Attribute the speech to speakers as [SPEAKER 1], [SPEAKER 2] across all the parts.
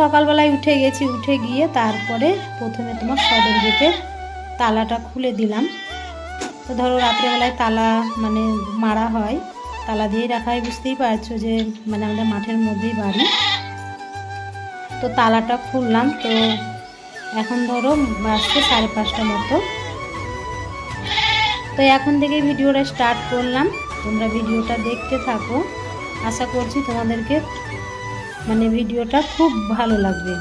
[SPEAKER 1] সকালবেলায় উঠে গেছি, উঠে গিয়ে তারপরে প্রথমে তোমার সদর গেটের তালাটা খুলে দিলাম। তো ধরো রাত্রেবেলায় তালা মানে মারা হয়, তালা দিয়েই রাখা হয়, বুঝতেই পারছ যে মানে আমাদের মাঠের মধ্যেই বাড়ি। তো তালাটা খুললাম, তো এখন ধরো বাজছে সাড়ে পাঁচটা মতো। তো এখন থেকে ভিডিওটা স্টার্ট করলাম, তোমরা ভিডিওটা দেখতে থাকো। আশা করছি তোমাদেরকে মানে ভিডিওটা খুব ভালো লাগবে।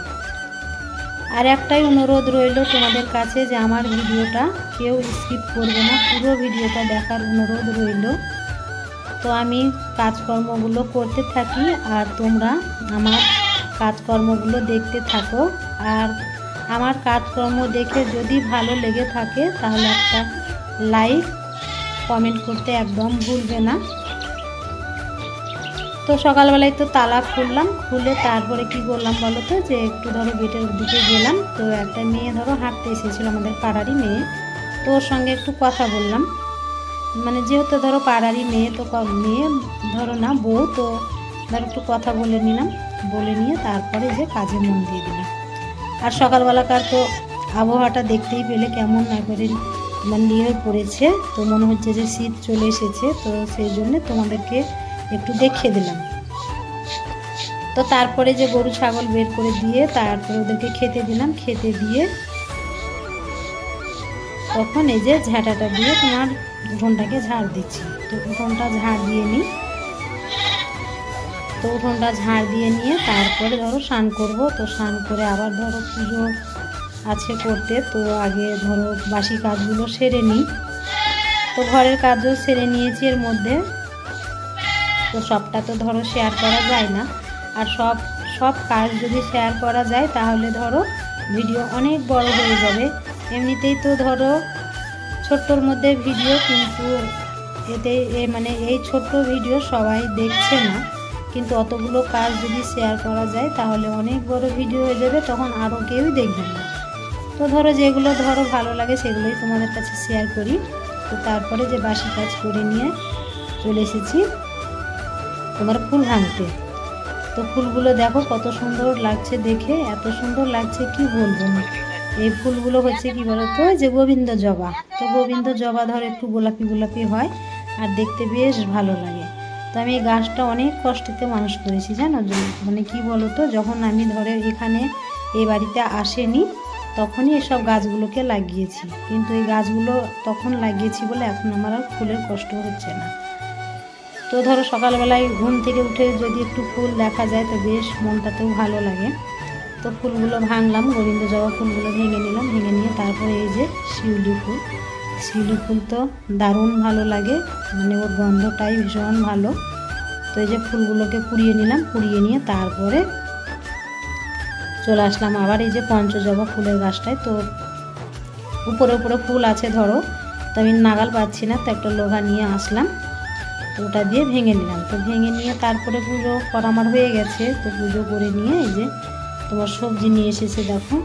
[SPEAKER 1] আর একটাই অনুরোধ রইল তোমাদের কাছে যে আমার ভিডিওটা কেউ স্কিপ করবে না, পুরো ভিডিওটা দেখার অনুরোধ রইল। তো আমি কাজকর্মগুলো করতে থাকি আর তোমরা আমার কাজকর্মগুলো দেখতে থাকো। আর আমার কাজকর্ম দেখে যদি ভালো লেগে থাকে তাহলে একটা লাইক কমেন্ট করতে একদম ভুলবে না। তো সকালবেলায় তো তালা খুললাম, খুলে তারপরে কি করলাম বলো তো? যে একটু ধরো গেটের দিকে গেলাম, তো একটা মেয়ে ধরো হাঁটতে এসেছিল আমাদের পাড়ারই মেয়ে, তো ওর সঙ্গে একটু কথা বললাম। মানে যেহেতু ধরো পাড়ারই মেয়ে, তো মেয়ে ধরো না, বউ, তো ধরো একটু কথা বলে নিলাম, বলে নিয়ে তারপরে যে কাজে মন দিয়ে দিলাম। আর সকালবেলাকার তো আবহাওয়াটা দেখতেই পেলে কেমন একবারে মানে নিয়ে পড়েছে, তো মনে হচ্ছে যে শীত চলে এসেছে, তো সেই জন্যে তোমাদেরকে একটু দেখিয়ে দিলাম। তো তারপরে যে গরু, ছাগল বের করে দিয়ে তারপরে ওদেরকে খেতে দিলাম। খেতে দিয়ে তখন এই যে ঝাঁটাটা দিয়ে তোমার উঠোনটাকে ঝাড় দিচ্ছি। তো উঠোনটা ঝাড় দিয়ে নিই। তো উঠোনটা ঝাড় দিয়ে নিয়ে তারপরে ধরো স্নান করব। তো স্নান করে আবার ধরো পুজো আছে করতে। তো আগে ধরো বাসি কাজগুলো সেরে নিই। তো ঘরের কাজও সেরে নিয়েছি এর মধ্যে। তো সবটা তো ধরো শেয়ার করা যায় না। আর সব সব কাজ যদি শেয়ার করা যায়, তাহলে ধরো ভিডিও অনেক বড় হয়ে যাবে। এমনিতেই তো ধরো ছোট্টর মধ্যে ভিডিও কিন্তু এতে, এ মানে এই ছোট্ট ভিডিও সবাই দেখছে না। কিন্তু অতগুলো কাজ যদি শেয়ার করা যায়, তাহলে অনেক বড় ভিডিও হয়ে যাবে, তখন আরও কেউই দেখবে না। তো ধরো যেগুলো ধরো ভালো লাগে, সেগুলোই তোমাদের কাছে শেয়ার করি। তো তারপরে যে বাসি কাজ করে নিয়ে চলে এসেছি। তোমার ফুল ভাঙতে তো ফুলগুলো দেখো কত সুন্দর লাগছে দেখে, এত সুন্দর লাগছে কি বলব? না এই ফুলগুলো হচ্ছে কি বলতো যে গোবিন্দ জবা। তো গোবিন্দ জবা ধর একটু গোলাপি গোলাপি হয় আর দেখতে বেশ ভালো লাগে। তো আমি এই গাছটা অনেক কষ্টতে মানুষ করেছি, জানো? মানে কি বলতো, যখন আমি ধরে এখানে এই বাড়িতে আসেনি, তখনই এসব গাছগুলোকে লাগিয়েছি। কিন্তু এই গাছগুলো তখন লাগিয়েছি বলে এখন আমার আর ফুলের কষ্ট হচ্ছে না। তো ধরো সকালবেলায় ঘুম থেকে উঠে যদি একটু ফুল দেখা যায়, তো বেশ মনটাতেও ভালো লাগে। তো ফুলগুলো ভাঙলাম, গোবিন্দ জবা ফুলগুলো ভেঙে নিলাম, ভেঙে নিয়ে তারপরে এই যে শিউলি ফুল। শিউলি ফুল তো দারুণ ভালো লাগে মানে ওর গন্ধটাই ভীষণ ভালো। তো এই যে ফুলগুলোকে কুড়িয়ে নিলাম কুড়িয়ে নিয়ে তারপরে চলে আসলাম আবার এই যে পঞ্চজবা ফুলের গাছটায়। তো উপরে উপরে ফুল আছে ধরো, তো আমি নাগাল পাচ্ছি না, তো একটা লোহা নিয়ে আসলাম। তো ওটা দিয়ে ভেঙে নিলাম। তো ভেঙে নিয়ে তারপরে পুজো করা আমার হয়ে গেছে, তো পুজো করে নিয়ে এই যে তোমার সবজি নিয়ে এসেছে দেখো।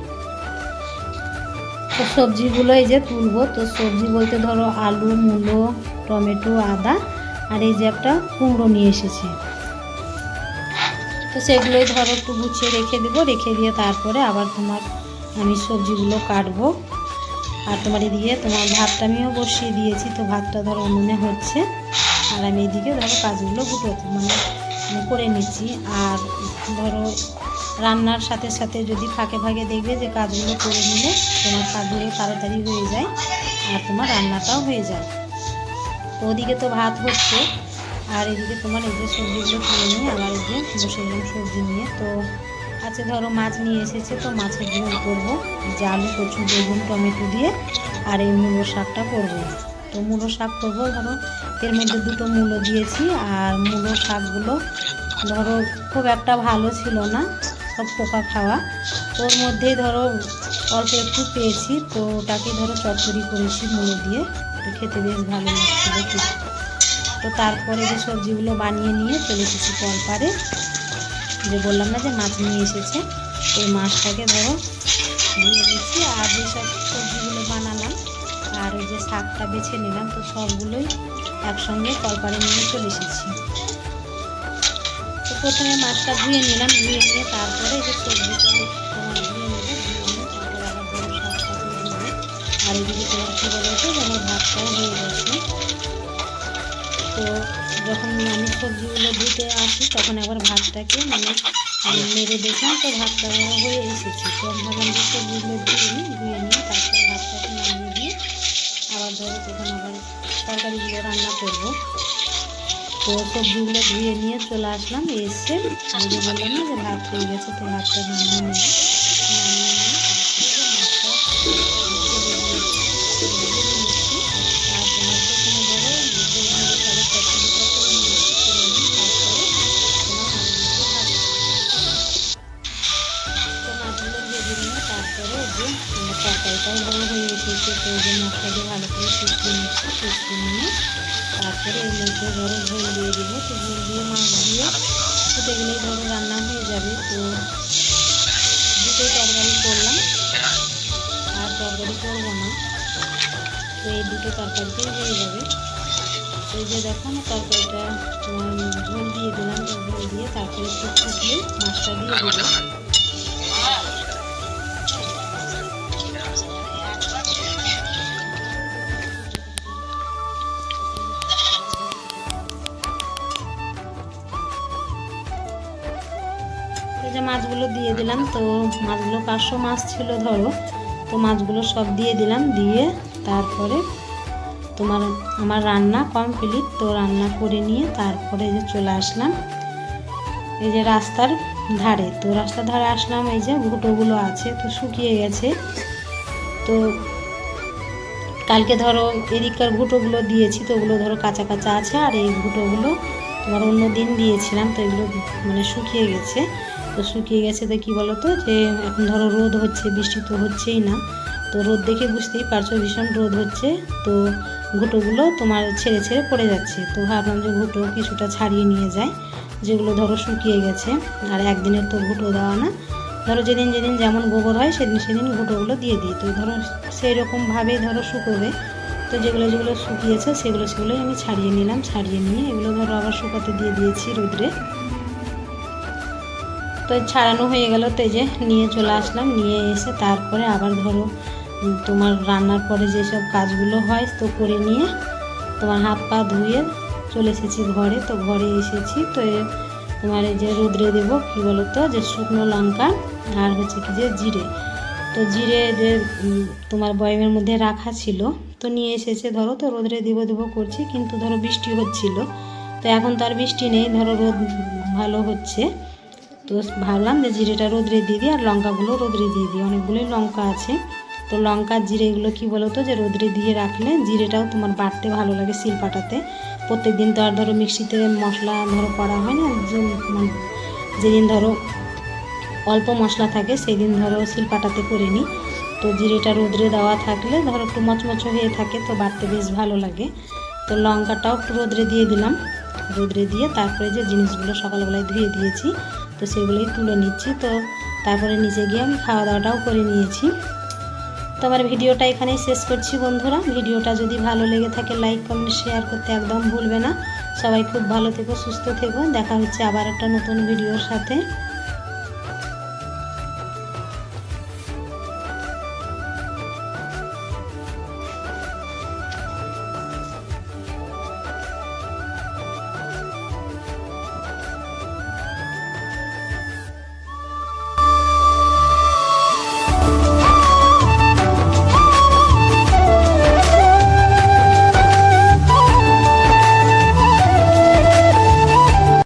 [SPEAKER 1] তো সবজিগুলো এই যে তুলবো, তো সবজি বলতে ধরো আলু, মূলো, টমেটো, আদা আর এই যে একটা কুমড়ো নিয়ে এসেছে। তো সেগুলোই ধরো একটু গুছিয়ে রেখে দেবো, রেখে দিয়ে তারপরে আবার তোমার আমি সবজিগুলো কাটবো। আর তোমার এদিকে তোমার ভাতটা আমিও বসিয়ে দিয়েছি, তো ভাতটা ধরো উনুনে হচ্ছে। আর আমি এদিকে ধরো কাজগুলো গুটো মানে করে নিচ্ছি। আর ধরো রান্নার সাথে সাথে যদি ফাঁকে ফাঁকে দেখবে যে কাজগুলো করে নিলে তোমার কাজগুলো তাড়াতাড়ি হয়ে যায় আর তোমার রান্নাটাও হয়ে যায়। ওদিকে তো ভাত হচ্ছে, আর এদিকে তোমার এই যে সবজিগুলো তুলে নিয়ে, আবার এই যে বসে গেলাম সবজি নিয়ে। তো আছে ধরো মাছ নিয়ে এসেছে, তো মাছের ঝোল করব। যে আলু কচু, বেগুন, টমেটো দিয়ে, আর এই মূলো শাকটা করব। তো মূলো শাক করব। ধরো, এর মধ্যে দুটো মূলো দিয়েছি, আর মূলো শাকগুলো ধরো, খুব একটা ভালো ছিল না, সব পোকা খাওয়া। ওর মধ্যেই ধরো, অল্প একটু পেয়েছি, তো ওটাকে ধরো, চচ্চড়ি করেছি মূলো দিয়ে। তো খেতে বেশ ভালো লাগছিল তো তারপরে যে সবজিগুলো বানিয়ে নিয়ে চলে এসেছি কলপারে। যে বললাম না যে মাছ নিয়ে এসেছে ওই মাছটাকে ধরো, ধুয়ে দিচ্ছি, আর যেসব সবজিগুলো বানালাম আর ওই যে শাকটা বেছে নিলাম, তো সবগুলোই একসঙ্গে কলপারে নিয়ে চলে এসেছি। তো প্রথমে মাছটা ধুয়ে নিলাম, ধুয়ে নিয়ে তারপরে এই যে সবজিটা তোমার ধুয়ে নেব, ধুয়ে নিয়ে আবার আর এদিকে তোমার কী বলেছে যে আমার ভাতটাও হয়ে গেছে। তো যখন আমি সবজিগুলো ধুতে আসি, তখন একবার ভাতটাকে মানে মেরে দেখলাম, তো ভাতটা হয়ে এসেছে। তো ভাবলাম যে সবজিগুলো ধুয়ে নিই, ধুয়ে নিয়ে তারপরে ধরো তখন আবার তরকারিগুলো রান্না করব। তো সবজিগুলো ধুয়ে নিয়ে চলে আসলাম, এসে আমি বললাম না যে ভাত হয়ে গেছে, তো ভাতটা রান্না নিয়ে নিচ্ছি নিয়ে তারপরে এর মধ্যে ধরো ঝোল দিয়ে দিব তো ঝোল দিয়ে মাছ দিয়ে ফুটে গেলেই ধরো রান্না হয়ে যাবে, তো দুটো তরকারি করলাম। আর তরকারি করব না, তো এই দুটো তরকারিতেই হয়ে যাবে। এই যে দেখো না তরকারিটা ঝোল দিয়ে দিলাম ঝোল দিয়ে তারপরে একটু ফুটলে মাছটা দিয়ে দিলাম। দিলাম, তো মাছগুলো পাঁচশো মাছ ছিল ধরো। তো মাছগুলো সব দিয়ে দিলাম, দিয়ে তারপরে তোমার আমার রান্না কমপ্লিট তো রান্না করে নিয়ে তারপরে যে চলে আসলাম। এই যে রাস্তার ধারে, তো রাস্তার ধারে আসলাম, এই যে ঘুটোগুলো আছে, তো শুকিয়ে গেছে। তো কালকে ধরো এদিককার ঘুটোগুলো দিয়েছি, তো ওগুলো ধরো কাঁচা কাঁচা আছে, আর এই ঘুটোগুলো তোমার অন্য দিন দিয়েছিলাম, তো এগুলো মানে শুকিয়ে গেছে। শুকিয়ে গেছে তো কী বলো তো? যে এখন ধরো রোদ হচ্ছে, বৃষ্টি তো হচ্ছেই না। তো রোদ দেখে বুঝতেই পারছ ভীষণ রোদ হচ্ছে। তো ঘুটোগুলো তোমার ছেড়ে ছেড়ে পড়ে যাচ্ছে। তো ভাবলাম যে ঘুটো কিছুটা ছাড়িয়ে নিয়ে যায় যেগুলো ধরো শুকিয়ে গেছে। আর একদিনের তো ঘুটো দেওয়া না। ধরো যেদিন যেদিন যেমন গোবর হয়, সেদিন সেদিন ঘুটোগুলো দিয়ে দিই। তো ধরো সেই রকমভাবেই ধরো শুকোবে। তো যেগুলো যেগুলো শুকিয়েছে, সেগুলো সেগুলোই আমি ছাড়িয়ে নিলাম। ছাড়িয়ে নিয়ে এগুলো ধরো আবার শুকাতে দিয়ে দিয়েছি রোদ্রে। তো ছাড়ানো হয়ে গেল তো যে নিয়ে চলে আসলাম, নিয়ে এসে তারপরে আবার ধরো তোমার রান্নার পরে যেসব কাজগুলো হয় তো করে নিয়ে তোমার হাত পা ধুয়ে চলে এসেছি ঘরে। তো ঘরে এসেছি তো তোমার এই যে রোদ্রে দেবো, কী বলো তো যে শুকনো লঙ্কা আর হচ্ছে কি যে জিরে। তো জিরে যে তোমার বয়মের মধ্যে রাখা ছিল, তো নিয়ে এসেছে ধরো, তো রোদ্রে দেবো দেবো করছি, কিন্তু ধরো বৃষ্টি হচ্ছিল। তো এখন তো আর বৃষ্টি নেই, ধরো রোদ ভালো হচ্ছে। তো ভাবলাম যে জিরেটা রোদ্রে দিয়ে দিই আর লঙ্কাগুলো রোদ্রে দিয়ে দিই। অনেকগুলোই লঙ্কা আছে। তো লঙ্কা জিরে এগুলো কী বলো তো যে রোদ্রে দিয়ে রাখলে জিরেটাও তোমার বাড়তে ভালো লাগে শিল পাটাতে প্রত্যেক দিন তো আর ধরো মিক্সিতে মশলা ধরো করা হয় না মানে যেদিন ধরো অল্প মশলা থাকে সেই দিন ধরো শিল পাটাতে করে নিই। তো জিরেটা রোদ্রে দেওয়া থাকলে ধরো একটু মচমচ হয়ে থাকে তো বাড়তে বেশ ভালো লাগে। তো লঙ্কাটাও একটু রোদ্রে দিয়ে দিলাম। রোদ্রে দিয়ে তারপরে যে জিনিসগুলো সকালবেলায় ধুয়ে দিয়েছি তো সেগুলোই তুলে নিচ্ছি। তো তারপরে নিচে গিয়ে আমি খাওয়া দাওয়াটাও করে নিয়েছি। তো আমার ভিডিওটা এখানেই শেষ করছি বন্ধুরা। ভিডিওটা যদি ভালো লেগে থাকে লাইক কমেন্ট শেয়ার করতে একদম ভুলবে না। সবাই খুব ভালো থেকো, সুস্থ থেকো। দেখা হচ্ছে আবার একটা নতুন ভিডিওর সাথে।